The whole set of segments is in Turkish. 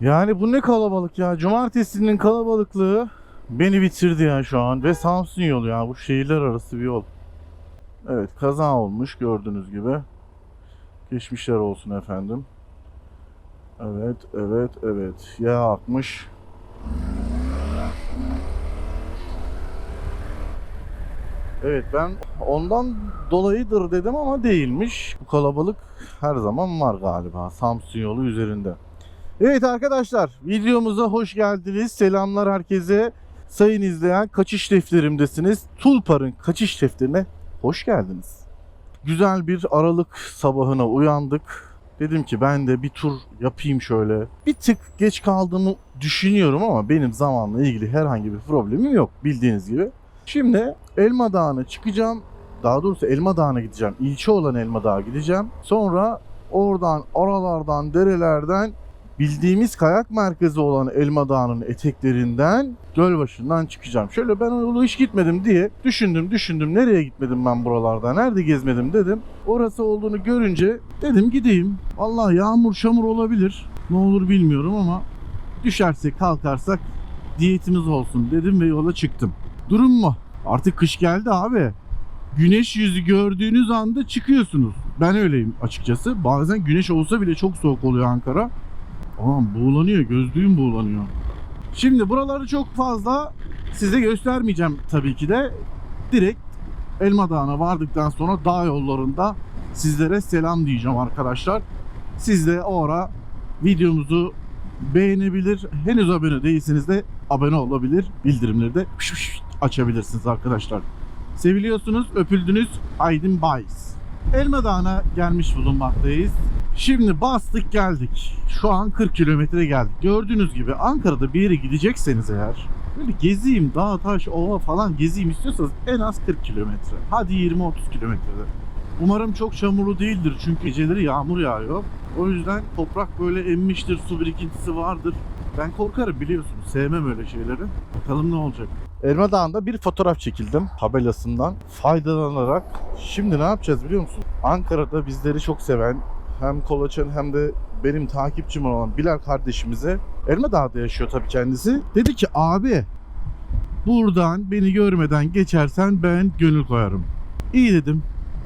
Yani bu ne kalabalık ya. Cumartesinin kalabalıklığı beni bitirdi ya şu an. Ve Samsun yolu ya. Bu şehirler arası bir yol. Evet kaza olmuş gördüğünüz gibi. Geçmişler olsun efendim. Evet, evet, evet. Yağ akmış. Evet ben ondan dolayıdır dedim ama değilmiş. Bu kalabalık her zaman var galiba Samsun yolu üzerinde. Evet arkadaşlar videomuza hoş geldiniz. Selamlar herkese. Sayın izleyen kaçış defterimdesiniz. Tulpar'ın kaçış defterine hoş geldiniz. Güzel bir Aralık sabahına uyandık. Dedim ki ben de bir tur yapayım şöyle. Bir tık geç kaldığımı düşünüyorum ama benim zamanla ilgili herhangi bir problemim yok bildiğiniz gibi. Şimdi Elma Dağı'na çıkacağım. Daha doğrusu Elma Dağı'na gideceğim. İlçe olan Elma Dağı'na gideceğim. Sonra oradan, oralardan, derelerden bildiğimiz kayak merkezi olan Elma Dağı'nın eteklerinden Gölbaşı'ndan çıkacağım. Şöyle ben o yolu hiç gitmedim diye düşündüm düşündüm nereye gitmedim ben buralarda nerede gezmedim dedim. Orası olduğunu görünce dedim gideyim. Allah yağmur çamur olabilir ne olur bilmiyorum ama düşersek kalkarsak diyetimiz olsun dedim ve yola çıktım. Durum mu? Artık kış geldi abi. Güneş yüzü gördüğünüz anda çıkıyorsunuz. Ben öyleyim açıkçası. Bazen güneş olsa bile çok soğuk oluyor Ankara. Aman buğulanıyor, gözlüğüm buğulanıyor. Şimdi buraları çok fazla size göstermeyeceğim tabii ki de. Direkt Elma Dağı'na vardıktan sonra dağ yollarında sizlere selam diyeceğim arkadaşlar. Siz de o ara videomuzu beğenebilir. Henüz abone değilseniz de abone olabilir. Bildirimleri de açabilirsiniz arkadaşlar. Seviliyorsunuz, öpüldünüz. Aydın Bayis. Elma Dağı'na gelmiş bulunmaktayız. Şimdi bastık geldik. Şu an 40 kilometre geldik. Gördüğünüz gibi Ankara'da bir yere gidecekseniz eğer böyle gezeyim, dağ, taş, ova falan gezeyim istiyorsanız en az 40 kilometre. Hadi 20-30 kilometrede. Umarım çok çamurlu değildir çünkü geceleri yağmur yağıyor. O yüzden toprak böyle emmiştir, su birikintisi vardır. Ben korkarım biliyorsunuz. Sevmem öyle şeyleri. Bakalım ne olacak. Elma Dağı'nda bir fotoğraf çekildim tabelasından faydalanarak. Şimdi ne yapacağız biliyor musun? Ankara'da bizleri çok seven hem kolaçan hem de benim takipçim olan Bilal kardeşimize Elma Dağı'da yaşıyor tabii kendisi. Dedi ki abi buradan beni görmeden geçersen ben gönül koyarım. İyi dedim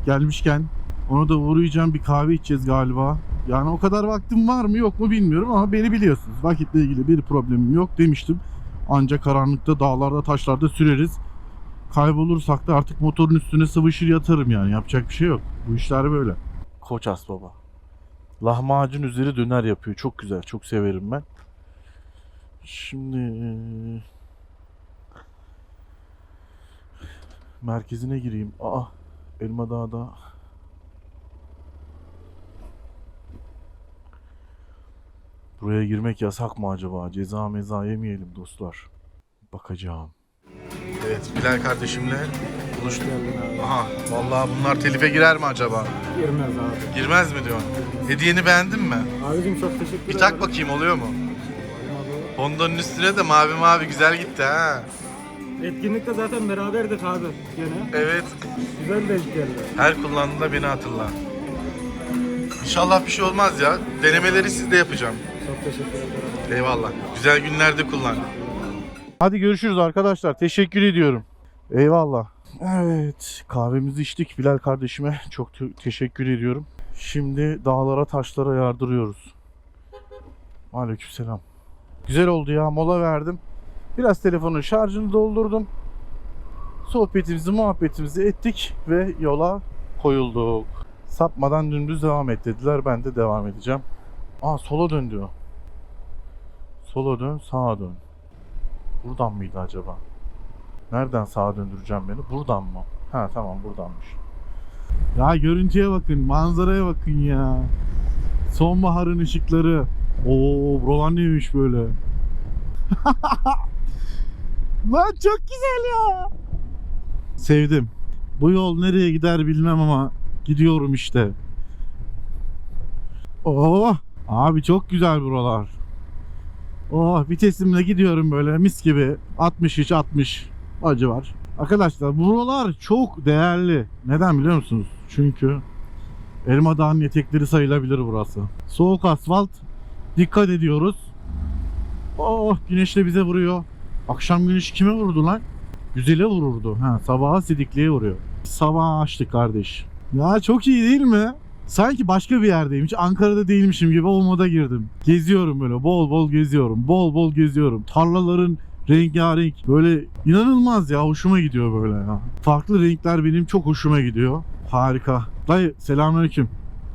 gelmişken ona da uğrayacağım bir kahve içeceğiz galiba. Yani o kadar vaktim var mı yok mu bilmiyorum ama beni biliyorsunuz. Vakitle ilgili bir problemim yok demiştim. Ancak karanlıkta dağlarda taşlarda süreriz. Kaybolursak da artık motorun üstüne sıvışır yatarım yani. Yapacak bir şey yok. Bu işler böyle. Koças baba. Lahmacun üzeri döner yapıyor. Çok güzel. Çok severim ben. Şimdi merkezine gireyim. Aa Elma Dağı'da Buraya girmek yasak mı acaba? Ceza meza yemeyelim dostlar. Bakacağım. Evet Bilal kardeşimle buluştuk. Aha vallahi bunlar telife girer mi acaba? Girmez abi. Girmez mi diyorsun? Hediyeni beğendin mi? Abicim çok teşekkür ederim. Bir tak bakayım oluyor mu? Honda'nın üstüne de mavi mavi güzel gitti ha. Etkinlikte zaten beraberdik abi gene. Evet. Güzel denk geldi. Her kullandığında beni hatırla. İnşallah bir şey olmaz ya. Denemeleri sizde yapacağım. Çok teşekkür ederim. Eyvallah. Güzel günlerde kullan. Hadi görüşürüz arkadaşlar. Teşekkür ediyorum. Eyvallah. Evet. Kahvemizi içtik Bilal kardeşime. Çok te- teşekkür ediyorum. Şimdi dağlara taşlara yardırıyoruz. Aleykümselam. Güzel oldu ya. Mola verdim. Biraz telefonun şarjını doldurdum. Sohbetimizi, muhabbetimizi ettik ve yola koyulduk. Sapmadan dümdüz devam et dediler. Ben de devam edeceğim. Aa sola dön diyor. Sola dön, sağa dön. Buradan mıydı acaba? Nereden sağa döndüreceğim beni? Buradan mı? Ha tamam buradanmış. Ya görüntüye bakın, manzaraya bakın ya. Sonbaharın ışıkları. Oo, buralar neymiş böyle? Lan çok güzel ya. Sevdim. Bu yol nereye gider bilmem ama gidiyorum işte. Oh, abi çok güzel buralar. Oh vitesimle gidiyorum böyle mis gibi 63 60 acı var. Arkadaşlar buralar çok değerli. Neden biliyor musunuz? Çünkü Elma Dağı'nın etekleri sayılabilir burası. Soğuk asfalt. Dikkat ediyoruz. Oh güneş de bize vuruyor. Akşam güneş kime vurdu lan? Güzele vururdu. Ha, sabaha sidikliğe vuruyor. Sabah açtık kardeş. Ya çok iyi değil mi? Sanki başka bir yerdeyim. Hiç Ankara'da değilmişim gibi o moda girdim. Geziyorum böyle bol bol geziyorum. Bol bol geziyorum. Tarlaların rengarenk böyle inanılmaz ya hoşuma gidiyor böyle ya. Farklı renkler benim çok hoşuma gidiyor. Harika. Dayı selamünaleyküm.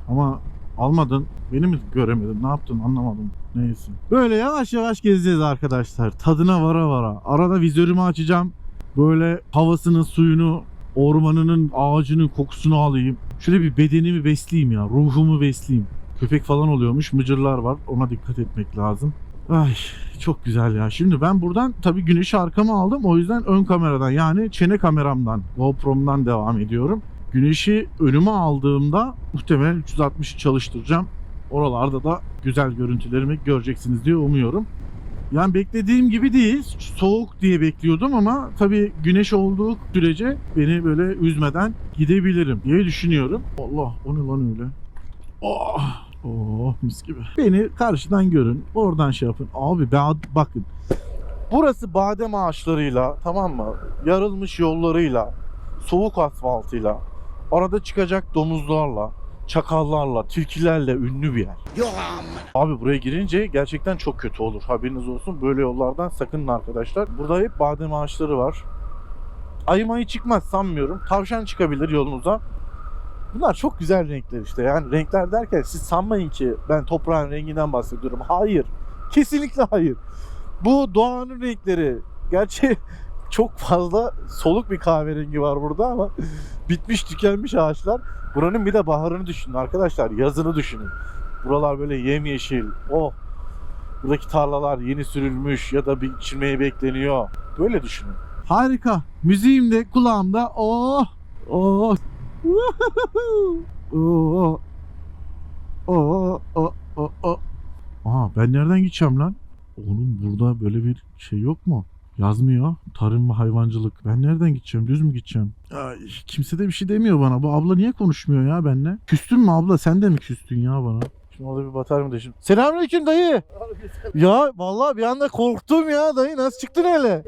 Ama almadın. Beni mi göremedin? Ne yaptın? Anlamadım. Neyse. Böyle yavaş yavaş gezeceğiz arkadaşlar. Tadına vara vara. Arada vizörümü açacağım. Böyle havasını, suyunu, ormanının, ağacının kokusunu alayım. Şöyle bir bedenimi besleyeyim ya. Ruhumu besleyeyim. Köpek falan oluyormuş. Mıcırlar var. Ona dikkat etmek lazım. Ay çok güzel ya. Şimdi ben buradan tabii güneşi arkama aldım. O yüzden ön kameradan yani çene kameramdan, GoPro'mdan devam ediyorum. Güneşi önüme aldığımda muhtemelen 360'ı çalıştıracağım. Oralarda da güzel görüntülerimi göreceksiniz diye umuyorum. Yani beklediğim gibi değil. Soğuk diye bekliyordum ama tabii güneş olduğu sürece beni böyle üzmeden gidebilirim diye düşünüyorum. Allah o ne lan öyle? Oh, oh mis gibi. Beni karşıdan görün. Oradan şey yapın. Abi ben bakın. Burası badem ağaçlarıyla tamam mı? Yarılmış yollarıyla, soğuk asfaltıyla, arada çıkacak domuzlarla, çakallarla, tilkilerle ünlü bir yer. Abi buraya girince gerçekten çok kötü olur. Haberiniz olsun. Böyle yollardan sakının arkadaşlar. Burada hep badem ağaçları var. Ayı mayı çıkmaz sanmıyorum. Tavşan çıkabilir yolunuza. Bunlar çok güzel renkler işte. Yani renkler derken siz sanmayın ki ben toprağın renginden bahsediyorum. Hayır. Kesinlikle hayır. Bu doğanın renkleri. Gerçi çok fazla soluk bir kahverengi var burada ama bitmiş tükenmiş ağaçlar. Buranın bir de baharını düşünün arkadaşlar. Yazını düşünün. Buralar böyle yemyeşil. Oh. Buradaki tarlalar yeni sürülmüş ya da biçilmeye bekleniyor. Böyle düşünün. Harika. Müziğim de kulağımda. Oh. Oh. Oh. Aa ben nereden gideceğim lan? Oğlum burada böyle bir şey yok mu? Yazmıyor. Tarım ve hayvancılık. Ben nereden gideceğim? Düz mü gideceğim? Ay, kimse de bir şey demiyor bana. Bu abla niye konuşmuyor ya benimle? Küstün mü abla? Sen de mi küstün ya bana? Şimdi orada bir batar mı şimdi? Selamünaleyküm dayı. Ya vallahi bir anda korktum ya dayı. Nasıl çıktın öyle?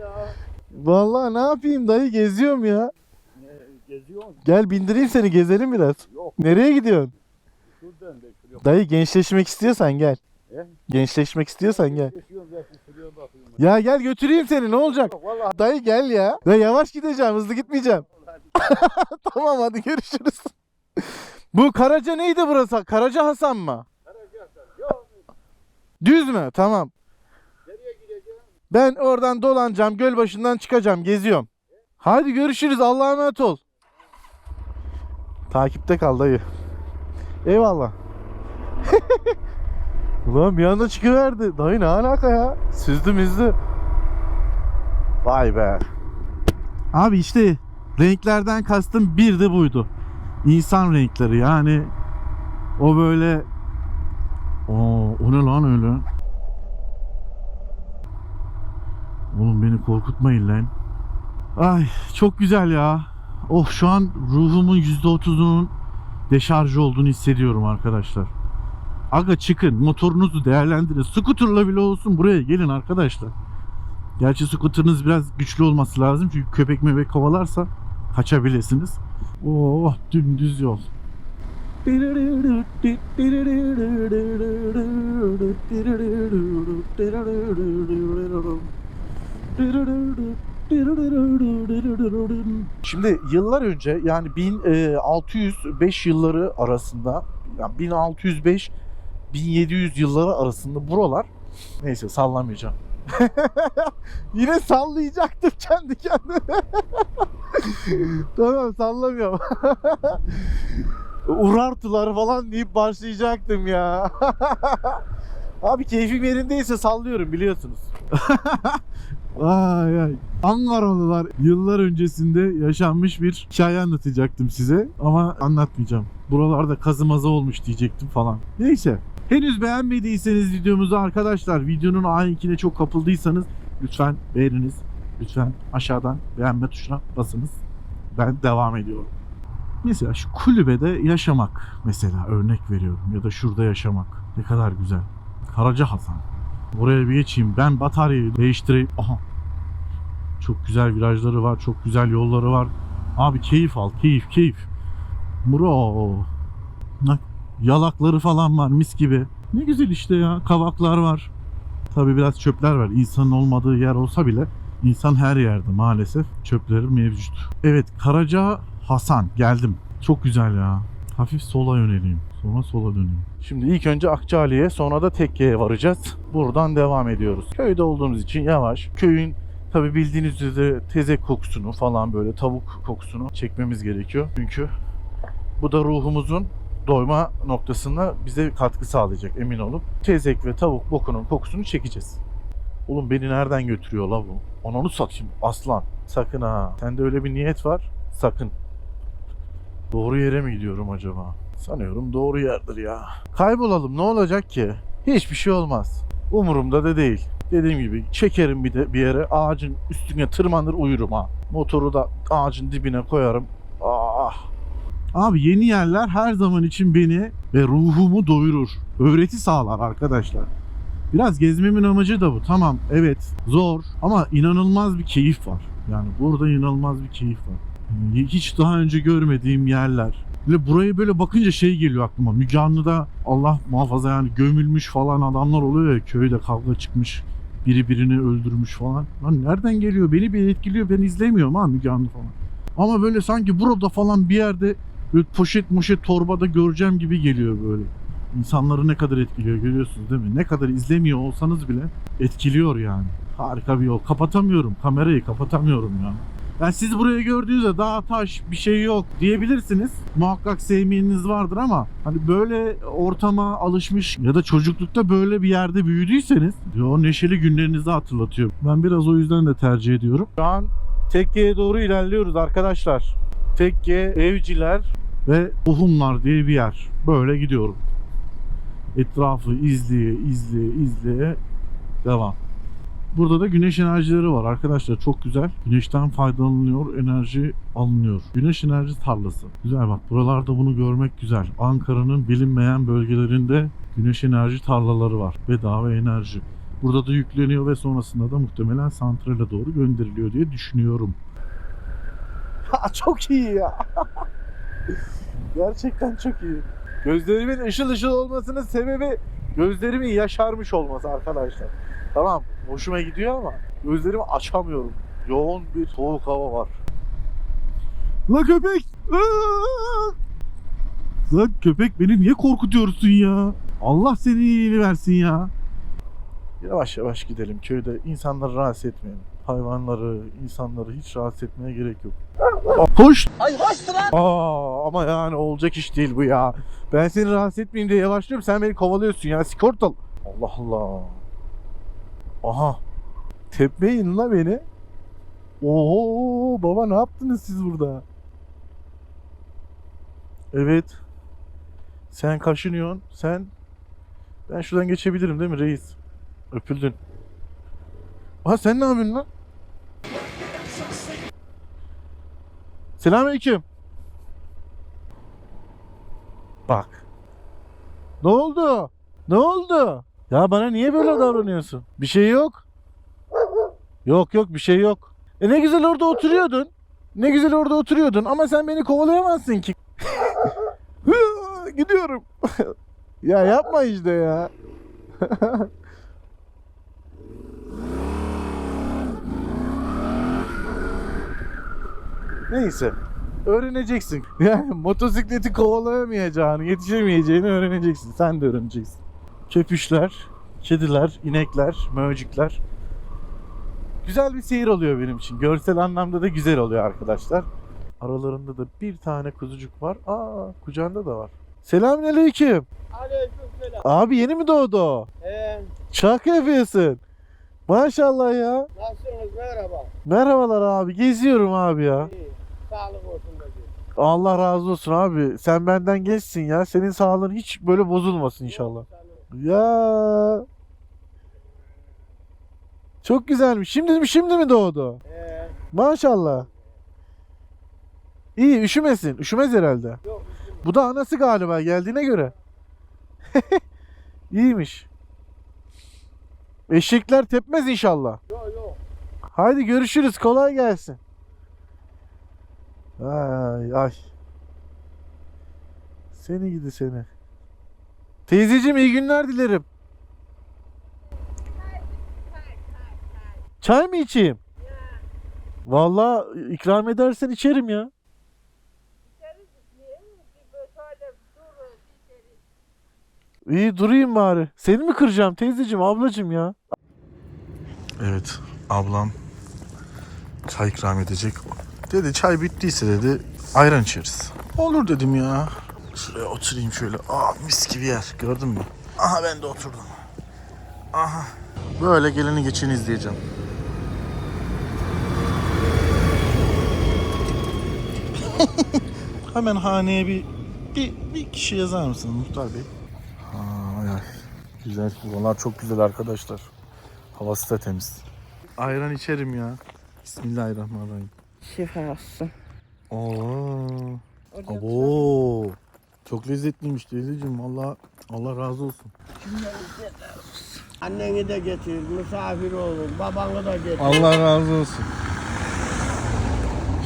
Vallahi ne yapayım dayı geziyorum ya. Geziyorsun. Gel bindireyim seni gezelim biraz. Yok. Nereye gidiyorsun? Şuradan bekliyorum. Dayı gençleşmek istiyorsan gel. He? Gençleşmek istiyorsan gel. Geçiyorum bakıyorum. Ya gel götüreyim seni ne olacak? Yok. Dayı gel ya. Ya yavaş gideceğim hızlı gitmeyeceğim. tamam hadi görüşürüz. Bu Karaca neydi burası? Karaca Hasan mı? Yok. Düz mü? Tamam. Nereye gideceğim? Ben oradan dolanacağım. Göl başından çıkacağım. Geziyorum. Hadi görüşürüz. Allah'a emanet ol. Takipte kal dayı. Eyvallah. Ulan bir anda çıkıverdi. Dayı ne alaka ya? Süzdü müzdü. Vay be. Abi işte renklerden kastım bir de buydu. İnsan renkleri yani o böyle Oo, o ne lan öyle? Oğlum beni korkutmayın lan. Ay çok güzel ya. Oh şu an ruhumun %30'unun deşarjı olduğunu hissediyorum arkadaşlar. Aga çıkın motorunuzu değerlendirin. Scooter'la bile olsun buraya gelin arkadaşlar. Gerçi scooter'ınız biraz güçlü olması lazım. Çünkü köpek mebek kovalarsa kaçabilirsiniz. Oh dümdüz yol. Şimdi yıllar önce yani 1605 yılları arasında yani 1605 1700 yılları arasında buralar neyse sallamayacağım. Yine sallayacaktım kendi kendime. tamam sallamıyorum. Urartular falan deyip başlayacaktım ya. Abi keyfim yerindeyse sallıyorum biliyorsunuz. Ay ay. Ankaralılar yıllar öncesinde yaşanmış bir hikaye anlatacaktım size ama anlatmayacağım. Buralarda kazı mazı olmuş diyecektim falan. Neyse. Henüz beğenmediyseniz videomuzu arkadaşlar videonun ahenkine çok kapıldıysanız lütfen beğeniniz. Lütfen aşağıdan beğenme tuşuna basınız. Ben devam ediyorum. Mesela şu kulübede yaşamak mesela örnek veriyorum ya da şurada yaşamak ne kadar güzel. Karaca Hasan. Buraya bir geçeyim. Ben bataryayı değiştireyim. Aha. Çok güzel virajları var. Çok güzel yolları var. Abi keyif al. Keyif keyif. Bro. Yalakları falan var mis gibi. Ne güzel işte ya. Kavaklar var. Tabi biraz çöpler var. İnsanın olmadığı yer olsa bile insan her yerde maalesef çöpleri mevcut. Evet Karaca Hasan geldim. Çok güzel ya. Hafif sola yöneleyim. Sonra sola döneyim. Şimdi ilk önce Akçali'ye sonra da Tekke'ye varacağız. Buradan devam ediyoruz. Köyde olduğumuz için yavaş. Köyün tabi bildiğiniz üzere tezek kokusunu falan böyle tavuk kokusunu çekmemiz gerekiyor. Çünkü bu da ruhumuzun doyma noktasında bize katkı sağlayacak emin olup. Tezek ve tavuk bokunun kokusunu çekeceğiz. Oğlum beni nereden götürüyor la bu? Ananı satayım aslan. Sakın ha. Sende öyle bir niyet var. Sakın. Doğru yere mi gidiyorum acaba? Sanıyorum doğru yerdir ya. Kaybolalım ne olacak ki? Hiçbir şey olmaz. Umurumda da değil. Dediğim gibi çekerim bir de bir yere ağacın üstüne tırmanır uyurum ha. Motoru da ağacın dibine koyarım. Ah. Abi yeni yerler her zaman için beni ve ruhumu doyurur. Öğreti sağlar arkadaşlar. Biraz gezmemin amacı da bu. Tamam evet zor ama inanılmaz bir keyif var. Yani burada inanılmaz bir keyif var. Yani Hiç daha önce görmediğim yerler. Ve buraya böyle bakınca şey geliyor aklıma. Müge Allah muhafaza yani gömülmüş falan adamlar oluyor ya köyde kavga çıkmış. Biri birini öldürmüş falan. Lan nereden geliyor? Beni bir etkiliyor. Ben izlemiyorum ha Müge falan. Ama böyle sanki burada falan bir yerde böyle poşet moşet torbada göreceğim gibi geliyor böyle. İnsanları ne kadar etkiliyor görüyorsunuz değil mi? Ne kadar izlemiyor olsanız bile etkiliyor yani. Harika bir yol. Kapatamıyorum. Kamerayı kapatamıyorum ya. Yani siz burayı gördüğünüzde dağ taş bir şey yok diyebilirsiniz. Muhakkak sevmeyeniniz vardır ama hani böyle ortama alışmış ya da çocuklukta böyle bir yerde büyüdüyseniz o neşeli günlerinizi hatırlatıyor. Ben biraz o yüzden de tercih ediyorum. Şu an Tekke'ye doğru ilerliyoruz arkadaşlar. Tekke, Evciler ve Tohumlar diye bir yer. Böyle gidiyorum. Etrafı izleye izleye izleye devam. Burada da güneş enerjileri var arkadaşlar çok güzel. Güneşten faydalanılıyor, enerji alınıyor. Güneş enerji tarlası. Güzel bak buralarda bunu görmek güzel. Ankara'nın bilinmeyen bölgelerinde güneş enerji tarlaları var. Bedava enerji. Burada da yükleniyor ve sonrasında da muhtemelen santrale doğru gönderiliyor diye düşünüyorum. çok iyi ya. Gerçekten çok iyi. Gözlerimin ışıl ışıl olmasının sebebi gözlerimin yaşarmış olması arkadaşlar. Tamam hoşuma gidiyor ama gözlerimi açamıyorum. Yoğun bir soğuk hava var. La köpek! Aa! Lan köpek beni niye korkutuyorsun ya? Allah senin iyiliğini versin ya. Yavaş yavaş gidelim köyde insanları rahatsız etmeyelim. Hayvanları, insanları hiç rahatsız etmeye gerek yok. Hoş! Ay hoştu lan. Aa, ama yani olacak iş değil bu ya. Ben seni rahatsız etmeyeyim diye yavaşlıyorum. Sen beni kovalıyorsun ya. Sigortal. Allah Allah. Aha. Tepmeyin la beni. Oo baba ne yaptınız siz burada? Evet. Sen kaşınıyorsun. Sen ben şuradan geçebilirim değil mi reis? Öpüldün. Aha sen ne yapıyorsun lan? Selamünaleyküm. Bak. Ne oldu? Ne oldu? Ya bana niye böyle davranıyorsun? Bir şey yok. Yok yok bir şey yok. E ne güzel orada oturuyordun. Ne güzel orada oturuyordun ama sen beni kovalayamazsın ki. Gidiyorum. ya yapma işte ya. Neyse. Öğreneceksin. Yani motosikleti kovalayamayacağını, yetişemeyeceğini öğreneceksin. Sen de öğreneceksin. Köpüşler, kediler, inekler, möcükler. Güzel bir seyir oluyor benim için. Görsel anlamda da güzel oluyor arkadaşlar. Aralarında da bir tane kuzucuk var. Aa, kucağında da var. Selamünaleyküm. Aleykümselam. Abi yeni mi doğdu o? Ee, Şaka yapıyorsun. Maşallah ya. nasılsınız? Merhaba. Merhabalar abi. Geziyorum abi ya. İyi. Sağlık olsun bacım. Allah razı olsun abi. Sen benden geçsin ya. Senin sağlığın hiç böyle bozulmasın inşallah. Ya. Çok güzelmiş. Şimdi mi şimdi mi doğdu? Ee, Maşallah. İyi üşümesin. Üşümez herhalde. yok. Bu da anası galiba geldiğine göre. İyiymiş. Eşekler tepmez inşallah. Yok yok. Haydi görüşürüz. Kolay gelsin. Ay ay. Seni gidi seni. Teyzeciğim iyi günler dilerim. Çay mı içeyim? Vallahi ikram edersen içerim ya. İyi durayım bari. Seni mi kıracağım teyzeciğim, ablacığım ya? Evet, ablam çay ikram edecek. Dedi çay bittiyse dedi ayran içeriz. Olur dedim ya. Şuraya oturayım şöyle. Aa mis gibi yer. Gördün mü? Aha ben de oturdum. Aha. Böyle geleni geçeni izleyeceğim. Hemen haneye bir, bir, bir kişi yazar mısın Muhtar Bey? Ay. Güzel. Buralar çok güzel arkadaşlar. Havası da temiz. Ayran içerim ya. Bismillahirrahmanirrahim. Şifa olsun. Oo. Abo. Çok lezzetliymiş teyzeciğim. Allah Allah razı olsun. Anneni de getir, misafir olun, babanı da getir. Allah razı olsun.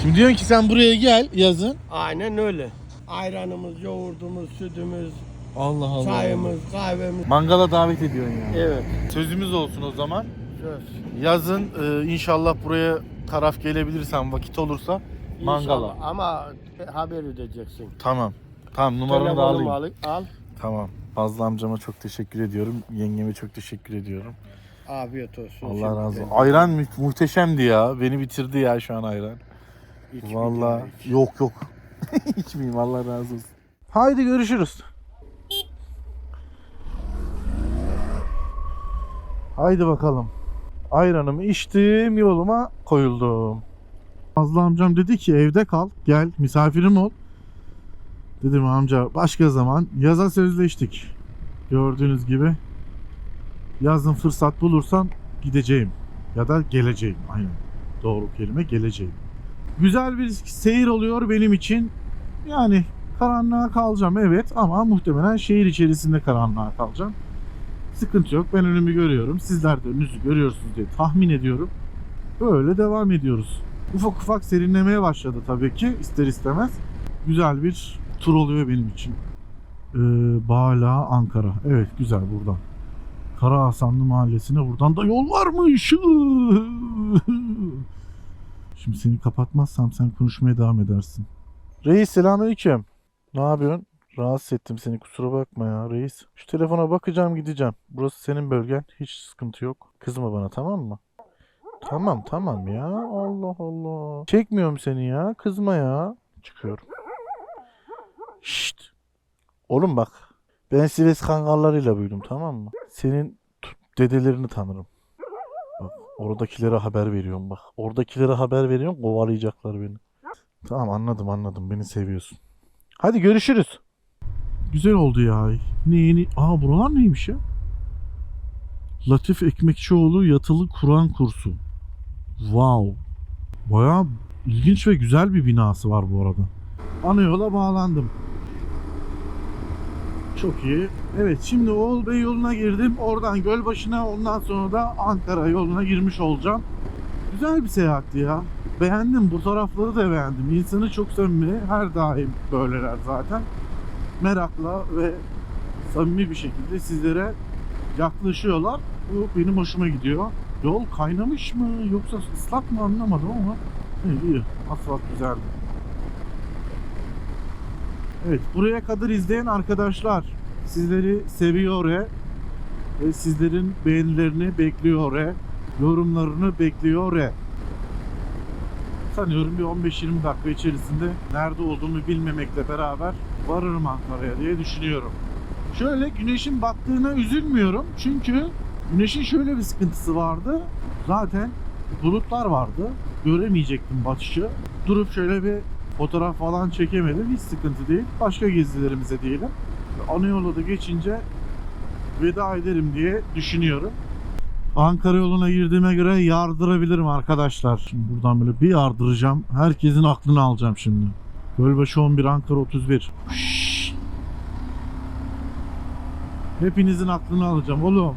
Şimdi diyorsun ki sen buraya gel yazın. Aynen öyle. Ayranımız, yoğurdumuz, sütümüz, Allah Allah. çayımız, kahvemiz. Mangala davet ediyorsun ya. Evet. Sözümüz olsun o zaman. Söz. Yazın e, inşallah buraya taraf gelebilirsen vakit olursa mangala. İnşallah. Ama haber edeceksin. Tamam. Tamam numaranı da alayım. al, al. Tamam. Fazla amcama çok teşekkür ediyorum. Yengeme çok teşekkür ediyorum. Afiyet olsun. Allah razı olsun. Ayran mü- muhteşemdi ya. Beni bitirdi ya şu an ayran. İç bir Vallahi kere iç. yok yok. İçmeyeyim Allah razı olsun. Haydi görüşürüz. Haydi bakalım. Ayranımı içtim yoluma koyuldum. Fazla amcam dedi ki evde kal gel misafirim ol. Dedim amca başka zaman yaza sözleştik. Gördüğünüz gibi yazın fırsat bulursam gideceğim ya da geleceğim. Aynen doğru kelime geleceğim. Güzel bir seyir oluyor benim için. Yani karanlığa kalacağım evet ama muhtemelen şehir içerisinde karanlığa kalacağım. Sıkıntı yok. Ben önümü görüyorum. Sizler de önünüzü görüyorsunuz diye tahmin ediyorum. Böyle devam ediyoruz. Ufak ufak serinlemeye başladı tabii ki ister istemez. Güzel bir tur oluyor benim için. Ee, Bağla Ankara. Evet güzel buradan. Kara Hasanlı Mahallesi'ne buradan da yol varmış. Şimdi seni kapatmazsam sen konuşmaya devam edersin. Reis selamünaleyküm. Ne yapıyorsun? Rahatsız ettim seni kusura bakma ya reis. Şu telefona bakacağım gideceğim. Burası senin bölgen. Hiç sıkıntı yok. Kızma bana tamam mı? Tamam tamam ya. Allah Allah. Çekmiyorum seni ya. Kızma ya. Çıkıyorum. Şşt. Oğlum bak. Ben Sives kangallarıyla büyüdüm tamam mı? Senin dedelerini tanırım. Bak oradakilere haber veriyorum bak. Oradakilere haber veriyorum kovalayacaklar beni. Tamam anladım anladım beni seviyorsun. Hadi görüşürüz. Güzel oldu ya. Ne yeni... Aa buralar neymiş ya? Latif Ekmekçioğlu Yatılı Kur'an Kursu. Wow. Baya ilginç ve güzel bir binası var bu arada. Ana yola bağlandım. Çok iyi. Evet şimdi Oğul Bey yoluna girdim. Oradan Gölbaşı'na ondan sonra da Ankara yoluna girmiş olacağım. Güzel bir seyahatti ya. Beğendim. Bu tarafları da beğendim. İnsanı çok samimi. Her daim böyleler zaten. Merakla ve samimi bir şekilde sizlere yaklaşıyorlar. Bu benim hoşuma gidiyor. Yol kaynamış mı yoksa ıslak mı anlamadım ama iyi. Asfalt güzeldi. Evet buraya kadar izleyen arkadaşlar sizleri seviyor ve sizlerin beğenilerini bekliyor e. yorumlarını bekliyor e. Sanıyorum bir 15-20 dakika içerisinde nerede olduğumu bilmemekle beraber varırım Ankara'ya diye düşünüyorum. Şöyle güneşin battığına üzülmüyorum çünkü güneşin şöyle bir sıkıntısı vardı. Zaten bulutlar vardı. Göremeyecektim batışı. Durup şöyle bir fotoğraf falan çekemedim. Hiç sıkıntı değil. Başka gezilerimize diyelim. Ana yola da geçince veda ederim diye düşünüyorum. Ankara yoluna girdiğime göre yardırabilirim arkadaşlar. Şimdi buradan böyle bir yardıracağım. Herkesin aklını alacağım şimdi. Gölbaşı 11 Ankara 31. Şşş. Hepinizin aklını alacağım oğlum.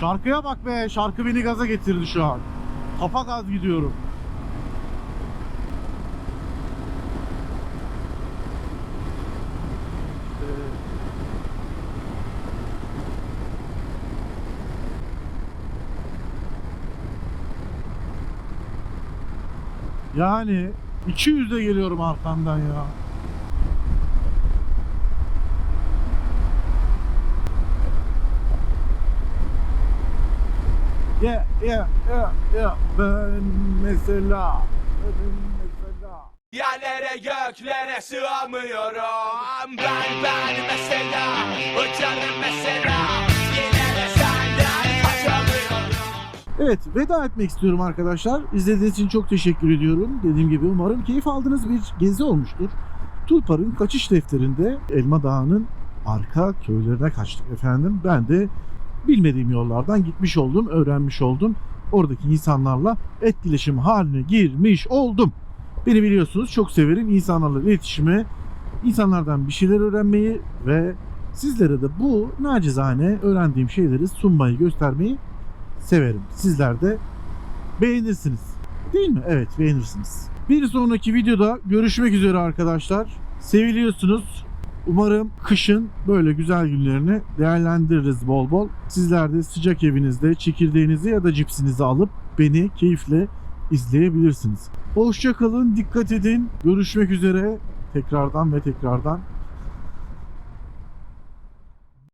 Şarkıya bak be. Şarkı beni gaza getirdi şu an. Kafa gaz gidiyorum. Yani 200'de geliyorum arkandan ya. Yeah, yeah, yeah, yeah. Ben mesela, ben mesela. Yerlere göklere sığamıyorum Ben ben mesela Uçarım mesela Yine de senden kaçamıyorum Evet veda etmek istiyorum arkadaşlar. İzlediğiniz için çok teşekkür ediyorum. Dediğim gibi umarım keyif aldığınız bir gezi olmuştur. Tulpar'ın kaçış defterinde Elma Dağı'nın arka köylerine kaçtık efendim. Ben de bilmediğim yollardan gitmiş oldum, öğrenmiş oldum. Oradaki insanlarla etkileşim haline girmiş oldum. Beni biliyorsunuz çok severim insanlarla iletişimi, insanlardan bir şeyler öğrenmeyi ve sizlere de bu nacizane öğrendiğim şeyleri sunmayı, göstermeyi severim. Sizler de beğenirsiniz. Değil mi? Evet beğenirsiniz. Bir sonraki videoda görüşmek üzere arkadaşlar. Seviliyorsunuz. Umarım kışın böyle güzel günlerini değerlendiririz bol bol. Sizler de sıcak evinizde çekirdeğinizi ya da cipsinizi alıp beni keyifle izleyebilirsiniz. Hoşça kalın, dikkat edin. Görüşmek üzere. Tekrardan ve tekrardan